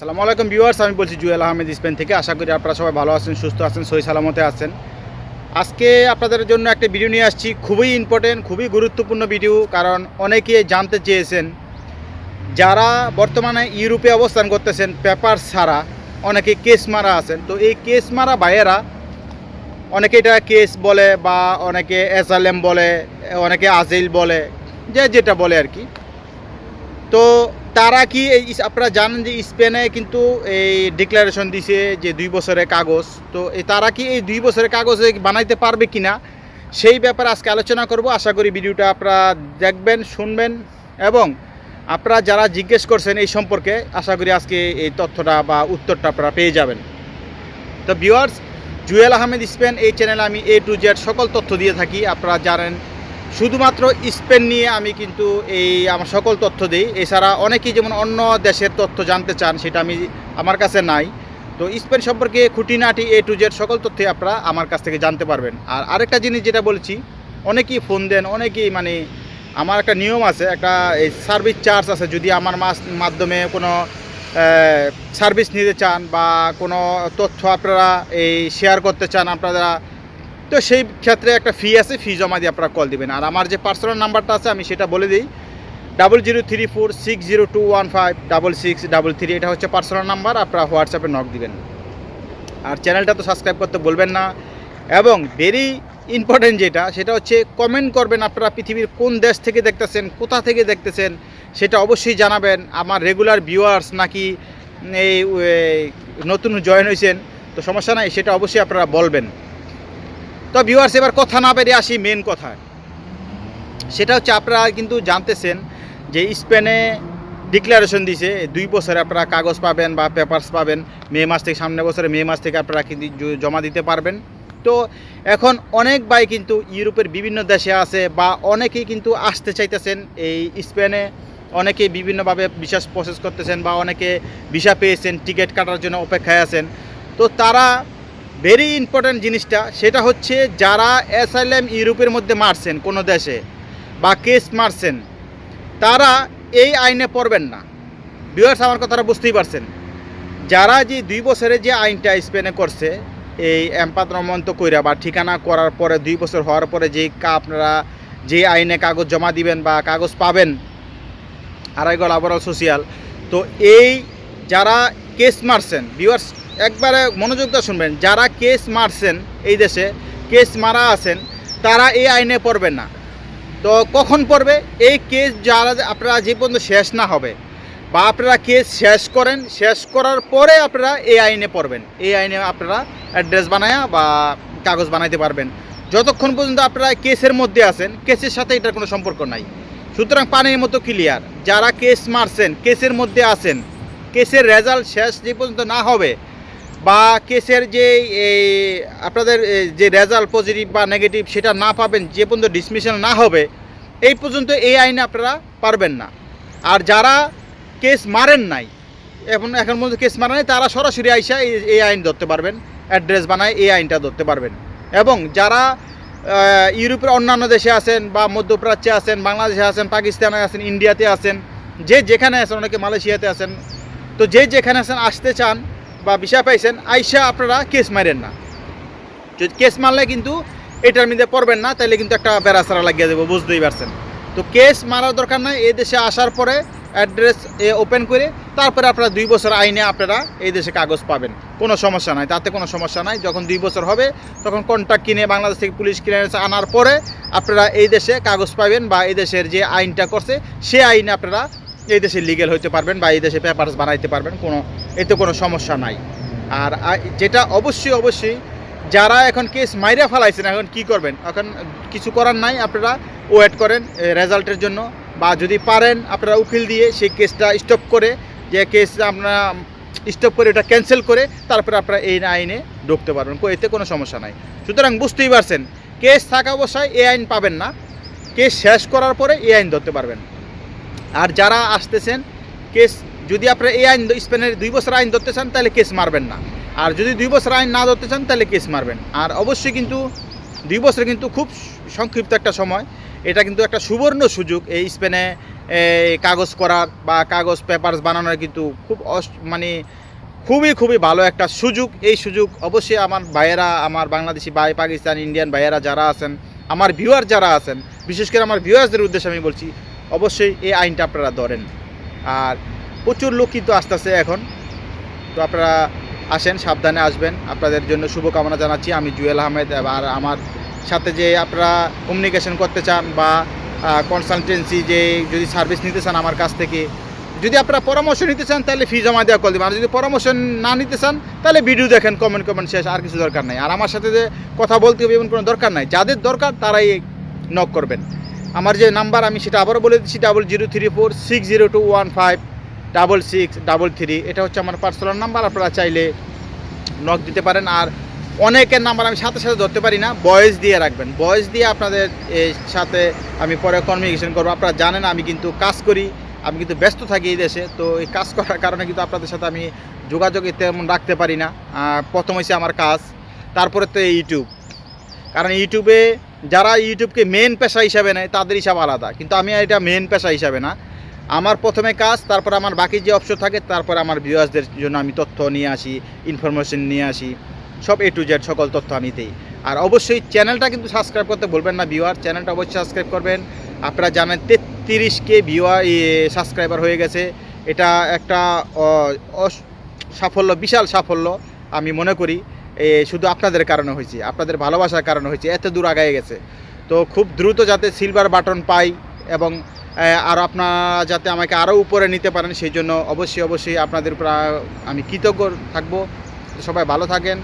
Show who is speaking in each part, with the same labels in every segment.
Speaker 1: সালামু আলাইকুম ভিউয়ার্স, আমি বলছি জুয়েল আহমেদ স্পেন থেকে। আশা করি আপনারা সবাই ভালো আছেন, সুস্থ আছেন, সহি সালামতে আছেন। আজকে আপনাদের জন্য একটা ভিডিও নিয়ে আসছি, খুবই ইম্পর্টেন্ট খুবই গুরুত্বপূর্ণ ভিডিও কারণ অনেকে জানতে চেয়েছেন। যারা বর্তমানে ইউরোপে অবস্থান করতেছেন, পেপার ছাড়া অনেকে কেস মারা আছেন। তো এই কেস মারা ভাইয়েরা, অনেকে এটা কেস বলে বা অনেকে এসআলএম বলে, অনেকে আজিল বলে, যে যেটা বলে আর কি। তো তারা কি এই আপনারা জানেন যে স্পেনে কিন্তু এই ডিক্লারেশন দিছে যে দুই বছরের কাগজ। তো এই তারা কি এই দুই বছরের কাগজে বানাইতে পারবে কি না সেই ব্যাপারে আজকে আলোচনা করব। আশা করি ভিডিওটা আপনারা দেখবেন, শুনবেন এবং আপনারা যারা জিজ্ঞেস করছেন এই সম্পর্কে, আশা করি আজকে এই তথ্যটা বা উত্তরটা আপনারা পেয়ে যাবেন। তো ভিউয়ার্স জুয়েল আহমেদ স্পেন এই চ্যানেলে আমি এ টু জেড সকল তথ্য দিয়ে থাকি। আপনারা জানেন শুধুমাত্র স্পেন নিয়ে আমি কিন্তু এই আমার সকল তথ্য দিই। এছাড়া অনেকেই যেমন অন্য দেশের তথ্য জানতে চান, সেটা আমি আমার কাছে নাই। তো স্পেন সম্পর্কে খুঁটিনাটি এ টু জেড সকল তথ্যই আপনারা আমার কাছ থেকে জানতে পারবেন। আর আরেকটা জিনিস যেটা বলছি, অনেকেই ফোন দেন, অনেকেই মানে আমার একটা নিয়ম আছে, একটা এই সার্ভিস চার্জ আছে, যদি আমার মাধ্যমে কোনো সার্ভিস নিতে চান বা কোনো তথ্য আপনারা এই শেয়ার করতে চান, আপনারা তো সেই ক্ষেত্রে একটা ফি আছে ফি জমা দিয়ে আপনারা কল দিবেন। আর আমার যে পার্সোনাল নাম্বারটা আছে, আমি সেটা বলে দিই। Double zero three four six zero two one five double six double three এটা হচ্ছে পার্সোনাল নাম্বার আপনারা হোয়াটসঅ্যাপে নক দিবেন। আর চ্যানেলটা তো সাবস্ক্রাইব করতে বলবেন না। এবং ভেরি ইম্পর্টেন্ট যেটা, সেটা হচ্ছে কমেন্ট করবেন আপনারা পৃথিবীর কোন দেশ থেকে দেখতেছেন, কোথা থেকে দেখতেছেন, সেটা অবশ্যই জানাবেন। আমার রেগুলার ভিউয়ার্স নাকি এই নতুন জয়েন হয়েছেন তো সমস্যা নাই, সেটা অবশ্যই আপনারা বলবেন। তো ভিউয়ার্স এবার কথা না বেরিয়ে আসি মেন কথায়। সেটা হচ্ছে আপনারা কিন্তু জানতেছেন যে স্পেনে ডিক্লারেশন দিছে, দুই বছরে আপনারা কাগজ পাবেন বা পেপারস পাবেন, মে মাস থেকে, সামনের বছরে মে মাস থেকে আপনারা কিন্তু জমা দিতে পারবেন। তো এখন অনেক ভাই কিন্তু ইউরোপের বিভিন্ন দেশে আছে বা অনেকেই কিন্তু আসতে চাইতেছেন এই স্পেনে। অনেকেই বিভিন্নভাবে বিশ্বাস প্রসেস করতেছেন বা অনেকে ভিসা পেয়েছেন টিকিট কাটার জন্য অপেক্ষায় আছেন। তো তারা ভেরি ইম্পর্ট্যান্ট জিনিসটা, সেটা হচ্ছে যারা অ্যাসাইলেম ইউরোপের মধ্যে মারছেন, কোনো দেশে, বা কেস মারছেন, তারা এই আইনে পড়বেন না। ভিউয়ার্স আমার কথাটা বুঝতেই পারছেন। যারা যে দুই বছরে যে আইনটা স্পেনে করছে, এই এম্পাদ্রমন্ত কইরা বা ঠিকানা করার পরে, দুই বছর হওয়ার পরে যে কা- আপনারা যে আইনে কাগজ জমা দিবেন বা কাগজ পাবেন আড়াইগড় লাবরাল সোশিয়াল তো এই যারা কেস মারছেন ভিউয়ার্স একবারে মনোযোগ শুনবেন, যারা কেস মারছেন এই দেশে কেস মারা আছেন, তারা এই আইনে পড়বেন না। তো কখন পড়বে? এই কেস যারা আপনারা যে পর্যন্ত শেষ না হবে বা আপনারা কেস শেষ করেন, শেষ করার পরে আপনারা এই আইনে পড়বেন। এই আইনে আপনারা অ্যাড্রেস বানায়া বা কাগজ বানাইতে পারবেন। যতক্ষণ পর্যন্ত আপনারা কেসের মধ্যে আছেন কেসের সাথে এটার কোনো সম্পর্ক নাই। সুতরাং পানির মতো ক্লিয়ার যারা কেস মারছেন কেসের মধ্যে আছেন কেসের রেজাল্ট শেষ যে পর্যন্ত না হবে বা কেসের যে আপনাদের যে রেজাল্ট পজিটিভ বা নেগেটিভ সেটা না পাবেন, যে পর্যন্ত ডিসমিশন না হবে, এই পর্যন্ত এই আইনে আপনারা পারবেন না। আর যারা কেস মারেন নাই, এখন এখন পর্যন্ত কেস মারেন নাই, তারা সরাসরি আইসা এই আইন ধরতে পারবেন অ্যাড্রেস বানায় এই আইনটা ধরতে পারবেন। এবং যারা ইউরোপের অন্যান্য দেশে আছেন বা মধ্যপ্রাচ্যে আছেন, বাংলাদেশে আছেন, পাকিস্তানে আছেন, ইন্ডিয়াতে আছেন, যে যেখানে আছেন, অনেকে মালয়েশিয়াতে আছেন, তো যে যেখানে আছেন, আসতে চান বা বিষয় পাইছেন, আইসা আপনারা কেস মারেন না। যদি কেস মারলে কিন্তু এটার মধ্যে পড়বেন না তাহলে কিন্তু একটা বেড়াচারা লাগিয়ে দেবো, বুঝতেই পারছেন। তো কেস মারার দরকার নাই, এই দেশে আসার পরে অ্যাড্রেস এ ওপেন করে, তারপরে আপনারা দুই বছর আইনে আপনারা এই দেশে কাগজ পাবেন। কোনো সমস্যা নাই, তাতে কোনো সমস্যা নাই। যখন দুই বছর হবে, তখন কন্ট্রাক্ট কিনে বাংলাদেশ থেকে পুলিশ ক্লিয়ারেন্স আনার পরে আপনারা এই দেশে কাগজ পাবেন বা এই দেশের যে আইনটা করছে, সে আইনে আপনারা এই দেশে লিগেল হইতে পারবেন বা এই দেশে পেপারস বানাইতে পারবেন, কোনো, এতে কোনো সমস্যা নাই। আর যেটা অবশ্যই অবশ্যই, যারা এখন কেস মাইরা ফেলাইছেন, এখন কি করবেন? এখন কিছু করার নাই, আপনারা ওয়েট করেন রেজাল্টের জন্য, বা যদি পারেন, আপনারা উকিল দিয়ে সেই কেসটা স্টপ করে, যে কেস আপনারা স্টপ করে, এটা ক্যান্সেল করে, তারপরে আপনারা এই আইনে ঢুকতে পারবেন এতে কোনো সমস্যা নাই। সুতরাং বুঝতেই পারছেন কেস থাকা অবস্থায় এই আইন পাবেন না কেস শেষ করার পরে এই আইন ধরতে পারবেন। আর যারা আসতেছেন, কেস, যদি আপনারা এই আইন স্পেনের দুই বছর আইন ধরতে চান, তাহলে কেস মারবেন না। আর যদি দুই বছর আইন না ধরতে চান, তাহলে কেস মারবেন। আর অবশ্যই কিন্তু দুই বছর কিন্তু খুব সংক্ষিপ্ত একটা সময়। এটা কিন্তু একটা সুবর্ণ সুযোগ এই স্পেনে কাগজ করার বা কাগজ পেপারস বানানোর কিন্তু খুব মানে খুবই খুবই ভালো একটা সুযোগ। এই সুযোগ অবশ্যই আমার ভাইয়েরা, আমার বাংলাদেশি ভাই, পাকিস্তান, ইন্ডিয়ান ভাইয়েরা যারা আছেন, আমার ভিউয়ার যারা আছেন, বিশেষ করে আমার ভিউয়ার্সদের উদ্দেশ্যে আমি বলছি অবশ্যই এই আইনটা আপনারা ধরেন। আর প্রচুর লোক কিন্তু আসতেছে এখন। তো আপনারা আসেন, সাবধানে আসবেন। আপনাদের জন্য শুভকামনা জানাচ্ছি। আমি জুয়েল আহমেদ আর আমার সাথে যে আপনারা কমিউনিকেশন করতে চান বা কনসালটেন্সি যে যদি সার্ভিস নিতে চান আমার কাছ থেকে, যদি আপনারা পরামর্শ নিতে চান তাহলে ফি জমা দেওয়া কল দিবেন। আর যদি পরামর্শ না নিতে চান তাহলে ভিডিও দেখেন কমেন্ট কমেন্ট শেষ, আর কিছু দরকার নাই। আর আমার সাথে যে কথা বলতে হবে এমন কোনো দরকার নাই। যাদের দরকার তারাই নক করবেন। আমার যে নাম্বার, আমি সেটা আবারও বলে দিচ্ছি double zero three four six zero two one five double six double three এটা হচ্ছে আমার পার্সোনাল নাম্বার, আপনারা চাইলে নক দিতে পারেন। আর অনেকের নাম্বার আমি সাথে সাথে ধরতে পারি না, বয়েস দিয়ে রাখবেন। বয়েস দিয়ে আপনাদের সাথে আমি পরে কমিউনিকেশন করব। আপনারা জানেন, আমি কিন্তু কাজ করি, আমি কিন্তু ব্যস্ত থাকি এই দেশে, তো এই কাজ করার কারণে কিন্তু আপনাদের সাথে আমি যোগাযোগ তেমন রাখতে পারি না। প্রথম হয়েছে আমার কাজ, তারপরে তো ইউটিউব কারণ ইউটিউবে যারা ইউটিউবকে মেন পেশা হিসাবে নেয়, তাদের হিসাব আলাদা। কিন্তু আমি এটা মেন পেশা হিসাবে না। আমার প্রথমে কাজ, তারপর আমার বাকি যে অপশন থাকে, তারপর আমার ভিউয়ার্সদের জন্য আমি তথ্য নিয়ে আসি ইনফরমেশন নিয়ে আসি। সব এ টু জেড সকল তথ্য আমি দিই। আর অবশ্যই চ্যানেলটা কিন্তু সাবস্ক্রাইব করতে বলবেন না ভিউয়ার চ্যানেলটা অবশ্যই সাবস্ক্রাইব করবেন। আপনারা জানেন তেত্রিশ কে ভিউয়ার সাবস্ক্রাইবার হয়ে গেছে। এটা একটা সাফল্য, বিশাল সাফল্য, আমি মনে করি। শুধু আপনাদের কারণে হয়েছে, আপনাদের ভালোবাসার কারণে হয়েছে, এত দূর আগায় গেছে। তো খুব দ্রুত যাতে সিলভার বাটন পাই এবং আর আপনারা যাতে আমাকে আরও উপরে নিতে পারেন, সেই জন্য অবশ্যই অবশ্যই আপনাদের আমি কৃতজ্ঞ থাকব। সবাই ভালো থাকেন,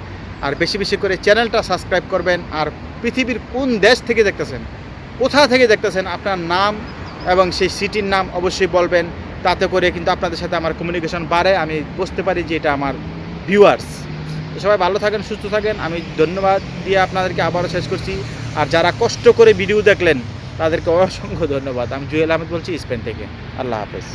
Speaker 1: আর বেশি বেশি করে চ্যানেলটা সাবস্ক্রাইব করবেন, আর পৃথিবীর কোন দেশ থেকে দেখতেছেন, কোথা থেকে দেখতেছেন, আপনার নাম এবং সেই সিটির নাম অবশ্যই বলবেন। তাতে করে কিন্তু আপনাদের সাথে আমার কমিউনিকেশন বাড়ে, আমি বুঝতে পারি যে এটা আমার ভিউয়ার্স সবাই ভালো থাকেন, সুস্থ থাকেন। আমি ধন্যবাদ দিয়ে আপনাদেরকে আবারও শেষ করছি। আর যারা কষ্ট করে ভিডিও দেখলেন, তাদেরকে অসংখ্য ধন্যবাদ। আমি জুয়েল আহমেদ বলছি, স্পেন থেকে। আল্লাহ হাফেজ।